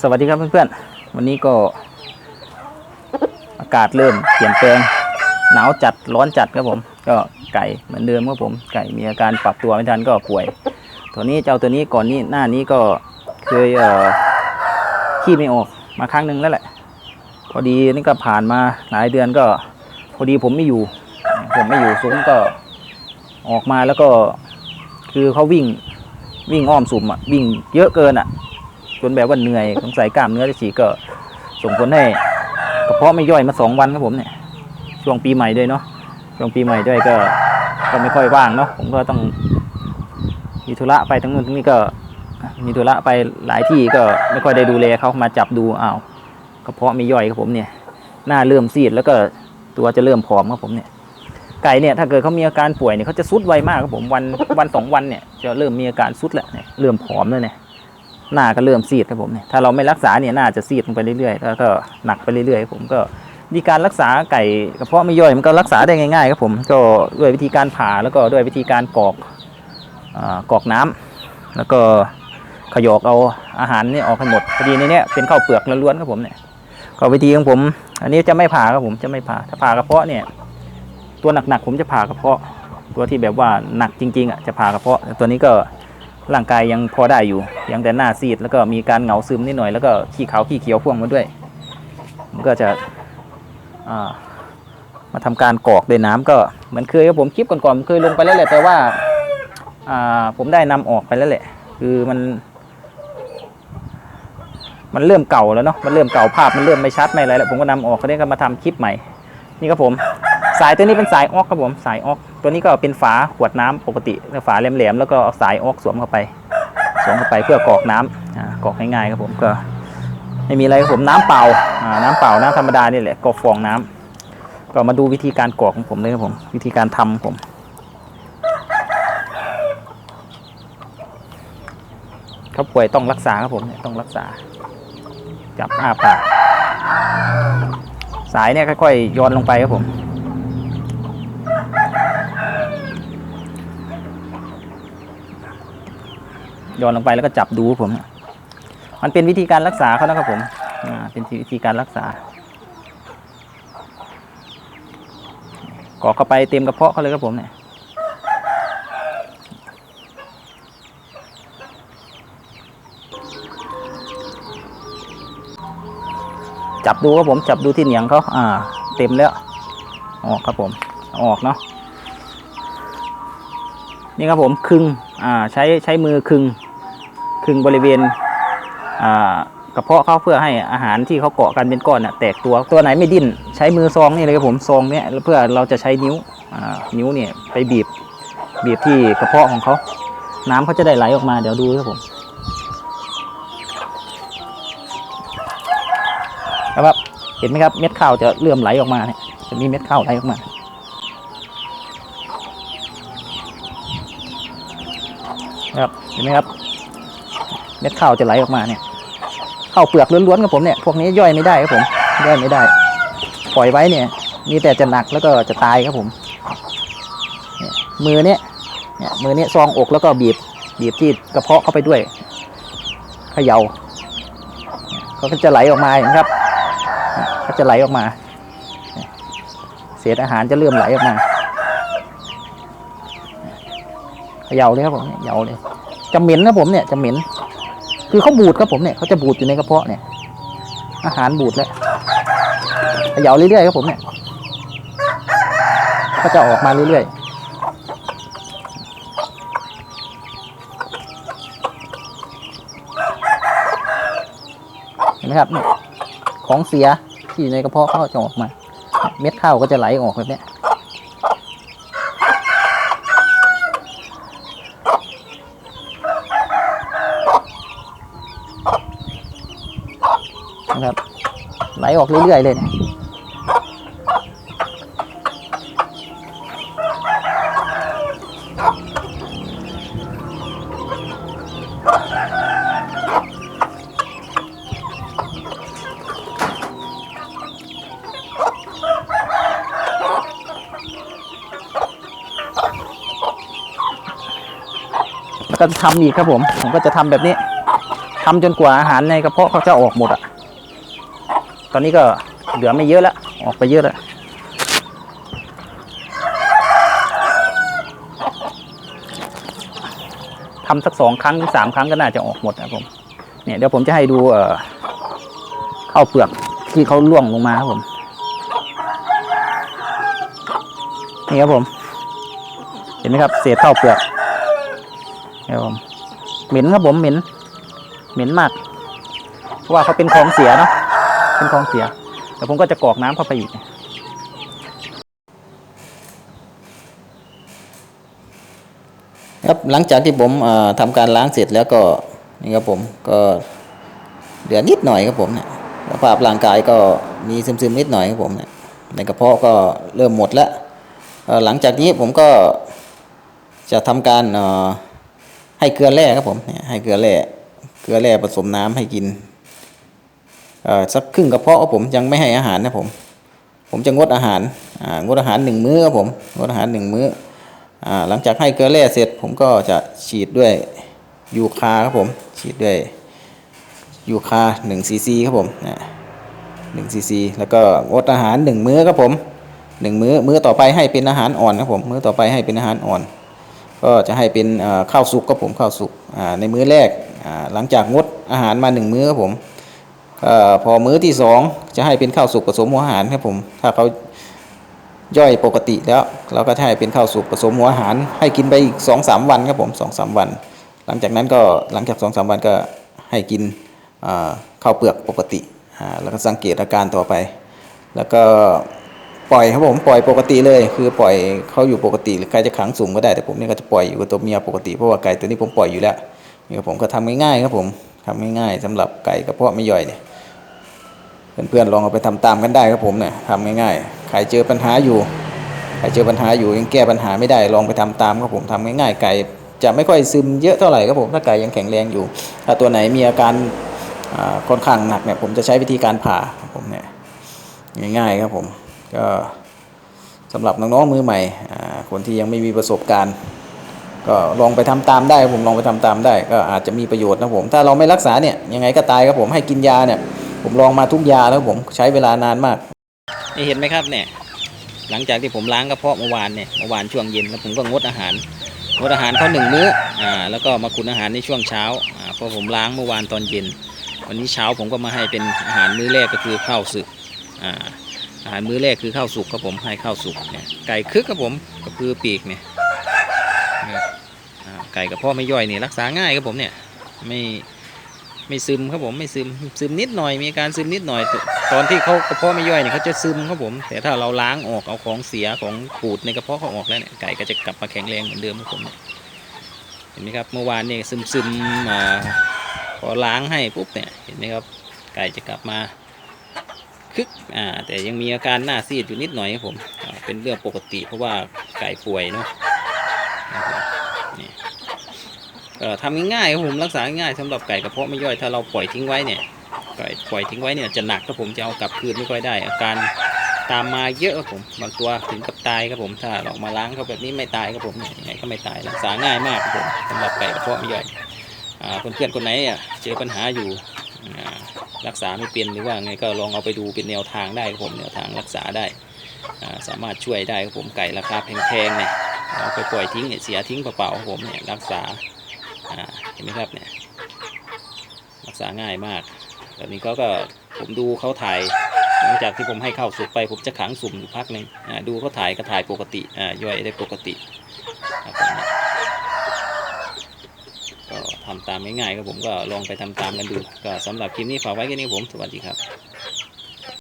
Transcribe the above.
สวัสดีครับเพื่อนๆ วันนี้ก็ อากาศเริ่มเปลี่ยนแปลงหนาวจัดร้อนจัดครับผม ก็ไก่เหมือนเดิมครับผม ไก่มีอาการปรับตัวไม่ทันก็ป่วย ตัวนี้เจ้าตัวนี้ก่อนนี้หน้านี้ก็เคยเอ่อขี้ไม่ออกมาครั้งหนึ่งแล้วแหละ พอดีนี่ก็ผ่านมาหลายเดือนก็ พอดีผมไม่อยู่ ผมไม่อยู่ซุ้มก็ออกมาแล้วก็ คือเขาวิ่งวิ่งอ้อมสุ่มอะวิ่งเยอะเกินอะ จนแบบว่าเหนื่อยสงสัยกล้ามเนื้อที่ฉีกก็ส่งผลให้กระเพาะไม่ย่อยมาสองวันครับผมเนี่ย ช่วงปีใหม่ด้วยเนาะช่วงปีใหม่ด้วยก็ก็ไม่ค่อยว่างเนาะผมก็ต้องมีธุระไปทั้งนู้นทั้งนี้ก็มีธุระไปหลายที่ก็ไม่ค่อยได้ดูแลเขามาจับดูอ้าวกระเพาะไม่ย่อยครับผมเนี่ย หน้าเริ่มซีดแล้วก็ตัวจะเริ่มผอมครับผมเนี่ย ไก่เนี่ยถ้าเกิดเขามีอาการป่วยเนี่ยเขาจะซุดไวมากครับผมวันวันสองวันเนี่ยจะเริ่มมีอาการซุดแหล้วเนี่ยเริ่มผอมแล้วเนี่ย หน้าก็เริ่มซีดครับผมเนี่ยถ้าเราไม่รักษาเนี่ยหน้าจะซีดลงไปเรื่อยๆแล้วก็หนักไปเรื่อยๆผมก็วิธีการรักษาไก่กระเพาะไม่ย่อยมันก็รักษาได้ง่ายๆครับผมก็ด้วยวิธีการผ่าแล้วก็ด้วยวิธีการกรอกอากรอกน้ำแล้วก็ขยอกเอาอาหารนี่ออกให้หมดพอดีในเนี้ยเป็นข้าวเปลือกล้วนๆครับผมเนี่ยก็วิธีของผม อันนี้จะไม่ผ่าครับผมจะไม่ผ่าถ้าผ่ากระเพาะเนี่ยตัวหนักๆผมจะผ่ากระเพาะ ตัวที่แบบว่าหนักจริงๆอะจะผ่ากระเพาะแต่ตัวนี้ก็ ร่างกายยังพอได้อยู่ ยังแต่หน้าซีดแล้วก็มีการเหงาซึมนิดหน่อยแล้วก็ขี้ขาวขี้เขียวพ่วงมาด้วย มันก็จะามาทำการกรอกด้วยน้ำก็เหมือนเคยครับผมคลิปก่อนๆเคยลงไปแล้วแหละแต่ว่าอ่าผมได้นำออกไปแล้วแหละ คือมัน มันเริ่มเก่าแล้วเนาะมันเริ่มเก่าภาพมันเริ่มไม่ชัดไม่อะไรแล้วผมก็นำออกก็ได้ก็มาทำคลิปใหม่ นี่ครับผม สายตัวนี้เป็นสายออกครับผมสายออก ตัวนี้ก็เป็นฝาขวดน้ำปกติฝาแหลมๆแล้วก็เอาสายออกสวมเข้าไป สวมเข้าไปเพื่อกอกน้ำอ่ากอกง่ายๆครับผมก็ไม่มีอะไรครับผมน้ำเปล่าน้ำเปล่าน้ำธรรมดานี่แหละกอกฟองน้ำก็มาดูวิธีการกอกของผมเลยครับผม วิธีการทำของผมเขาป่วยต้องรักษาครับผมต้องรักษา จับอ้าปากสายเนี่ยค่อยๆโยนลงไปครับผม โยนลงไปแล้วก็จับดูครับผม มันเป็นวิธีการรักษาเขานะครับผมเป็นวิธีการรักษากอกเข้าไปเต็มกระเพาะเขาเลยครับผมเนี่ยจับดูครับผมจับดูที่เหนียงเขาอ่า เต็มแล้ว ออกครับผม ออกเนาะนี่ครับผมคึงอ่า ใช้ใช้มือคึง คึงบริเวณกระเพาะเขาเพื่อให้อาหารที่เขาเกาะกันเป็นก้อนน่ะแตกตัวตัวไหนไม่ดิ้นใช้มือซองนี่เลยครับผมซองเนี้ยเพื่อเราจะใช้นิ้วนิ้วเนี่ยไปบีบบีบที่กระเพาะของเขาน้ำเขาจะได้ไหลออกมาเดี๋ยวดูครับผมครับเห็นไหมครับเม็ดข้าวจะเริ่มไหลออกมาเนี่ยจะมีเม็ดข้าวไหลออกมาครับเห็นไหมครับ เม็ดข้าวจะไหลออกมาเนี่ยข้าวเปลือกล้วนๆกับผมเนี่ยพวกนี้ย่อยไม่ได้ครับผมย่อยไม่ได้ ปล่อยไว้เนี่ยมีแต่จะหนักแล้วก็จะตายครับผมมือเนี่ยเนี่ยมือเนี่ยซองอกแล้วก็บีบบีบที่กระเพาะเข้าไปด้วยเขย่าเขาก็จะไหลออกมานไหมครับ ก็จะไหลออกมา เศษอาหารจะเริ่มไหลออกมาเขย่าเลยครับผมเนี่ยเขย่าเลยจะเหม็นนะผมเนี่ยจะเหม็น คือเขาบูดครับผมเนี่ยเขาจะบูดอยู่ในกระเพาะเนี่ย อาหารบูดแล้วเขย่าเรื่อยๆครับผมเนี่ย ก็จะออกมาเรื่อยๆเห็นไหมครับเนี่ยของเสียที่อยู่ในกระเพาะเขาจะออกมา เม็ดข้าวก็จะไหลออกแบบนี้ยนะครับ ไหลออกเรื่อยๆเลยเนี่ยแล้วก็ทำอีกครับผม ผมก็จะทำแบบนี้ทำจนกว่าอาหารในกระเพาะเขาจะออกหมดอะ ตอนนี้ก็เหลือไม่เยอะแล้ว ออกไปเยอะแล้วทำสักสองครั้งถึงสามครั้งก็น่าจะออกหมดนะครับผม เนี่ยเดี๋ยวผมจะให้ดูเอ่อข้าวเปลือกที่เขาล่วงลงมาครับผม นี่ครับผม เห็นไหมครับ เศษข้าวเปลือกนี่ครับผม เหม็นครับผมเหม็น เหม็นมาก เพราะว่าเขาเป็นของเสียเนาะ เป็นของเสียแต่ผมก็จะกรอกน้ำเข้าไปอีก ครับหลังจากที่ผมเอ่อทำการล้างเสร็จแล้วก็นี่ครับผมก็เหลือนิดหน่อยครับผมเนี่ยสภาพร่างกายก็มีซึมๆนิดหน่อยครับผมเนี่ยในกระเพาะก็เริ่มหมดแล้วหลังจากนี้ผมก็จะทำการให้เกลือแร่ครับผมเนี่ยให้เกลือแร่เกลือแร่ผสมน้ำให้กิน สักครึ่งกระเพาะครับผมยังไม่ให้อาหารนะผม ผมจะงดอาหารงดอาหารหนึ่งมื้อครับผมงดอาหารหนึ่งมื้อหลังจากให้เกลือแร่เสร็จ ผมก็จะฉีดด้วยยูคาครับผมฉีดด้วยยูคา1ซีซีครับผมนะหนึ่งซีซีแล้วก็งดอาหาร 1 มื้อครับผม 1 มื้อมื้อต่อไปให้เป็นอาหารอ่อนครับผมมื้อต่อไปให้เป็นอาหารอ่อน ก็จะให้เป็นข้าวสุกครับผมข้าวสุกในมื้อแรกหลังจากงดอาหารมา 1 มื้อครับผม พอมื้อที่ 2 จะให้เป็นข้าวสุกผสมหัวอาหารครับผมถ้าเขาย่อยปกติแล้ว เราก็ให้เป็นข้าวสุกผสมหัวอาหาร ให้กินไปอีกสองสามวันครับผมสองสามวัน หลังจากนั้นก็หลังจากสองสามวันก็ให้กินข้าวเปลือกปกติแล้วก็สังเกตอาการต่อไป แล้วก็ปล่อยครับผมปล่อยปกติเลย คือปล่อยเขาอยู่ปกติหรือใครจะขังสุ่มก็ได้แต่ผมนี่ก็จะปล่อยอยู่กับตัวเมียปกติเพราะว่าไก่ตัวนี้ผมปล่อยอยู่แล้วนี่ผมก็ทำง่ายๆครับผมทำง่ายๆสำหรับไก่กระเพาะไม่ย่อยเนี่ย เพื่อนๆลองเอาไปทำตามกันได้ครับผมเนี่ยทำง่ายๆใครเจอปัญหาอยู่ใครเจอปัญหาอยู่ยังแก้ปัญหาไม่ได้ลองไปทำตามครับผมทำง่ายๆไก่จะไม่ค่อยซึมเยอะเท่าไหร่ครับผมถ้าไก่ยังแข็งแรงอยู่ ถ้าตัวไหนมีอาการค่อนข้างหนักเนี่ยผมจะใช้วิธีการผ่าครับผมเนี่ยง่ายๆครับผมก็สำหรับน้องๆมือใหม่คนที่ยังไม่มีประสบการณ์ ก็ลองไปทำตามได้ผมลองไปทำตามได้ ก็อาจจะมีประโยชน์นะผม ถ้าเราไม่รักษาเนี่ยยังไงก็ตายครับผมให้กินยาเนี่ย ผมลองมาทุกยาแล้วผมใช้เวลานานมาก นี่เห็นไหมครับเนี่ย หลังจากที่ผมล้างกระเพาะเมื่อวานเนี่ยเมื่อวานช่วงเย็นแล้วผมก็งดอาหารงดอาหารเขาหนึ่งมื้ออ่าแล้วก็มาคุนอาหารในช่วงเช้าอ่าเพราะผมล้างเมื่อวานตอนเย็น วันนี้เช้าผมก็มาให้เป็นอาหารมื้อแรกก็คือข้าวสึกอ่าอาหารมื้อแรกคือข้าวสุกครับผมให้ข้าวสุกเนี่ยไก่คึกครับผมก็คือปีกเนี่ยไก่กระเพาะไม่ย่อยเนี่ยรักษาง่ายครับผมเนี่ยไม่ ไม่ซึมครับผมไม่ซึมซึมนิดหน่อยมีอาการซึมนิดหน่อย ตอนที่เขากระเพาะไม่ย่อยเนี่ยเขาจะซึมครับผม แต่ถ้าเราล้างออกเอาของเสียของปูดในกระเพาะเขาออกแล้วเนี่ยไก่ก็จะกลับมาแข็งแรงเหมือนเดิมครับผมเห็นไหมครับเมื่อวานเนี่ยซึมซึมๆมาพอล้างให้ปุ๊บเนี่ยเห็นไหมครับไก่จะกลับมาคึกอ่าแต่ยังมีอาการหน้าซีดอยู่นิดหน่อยครับผมเป็นเรื่องปกติเพราะว่าไก่ป่วยเนาะนะครับนี่ เอ่อ ทำง่ายๆครับผมรักษาง่ายๆสำหรับไก่กระเพาะไม่ย่อยถ้าเราปล่อยทิ้งไว้เนี่ยไก่ปล่อยทิ้งไว้เนี่ยจะหนักครับผมจะเอากลับคืนไม่ค่อยได้ อาการตามมาเยอะครับผมบางตัวถึงกับตายครับผมถ้าเรามาล้างเขาแบบนี้ไม่ตายครับผมเนี่ยยังไงก็ไม่ตายรักษาง่ายมากครับผมสำหรับไก่กระเพาะไม่ย่อยอเพื่อนๆคนไหนอะเจอปัญหาอยู่รักษาไม่เป็นหรือว่าไงก็ลองเอาไปดูเป็นแนวทางได้ครับผมแนวทางรักษาได้สามารถช่วยได้ครับผมไก่ราคาแพงๆเนี่ยเอาไปปล่อยทิ้งเนี่ยเสียทิ้งเปล่าๆครับผมเนี่ยรักษา เห็นไหมครับเนี่ยรักษาง่ายมากแบบนี้ก็ก็ผมดูเขาถ่าย หลังจากที่ผมให้เข้าสุกไป ผมจะขังสุ่มอยู่พักหนึ่งดูเขาถ่ายก็ถ่ายปกติย่อยได้ปกติก็ทำตามง่ายๆครับผมก็ลองไปทำตามกันดู ก็สำหรับคลิปนี้ฝากไว้แค่นี้ผม สวัสดีครับ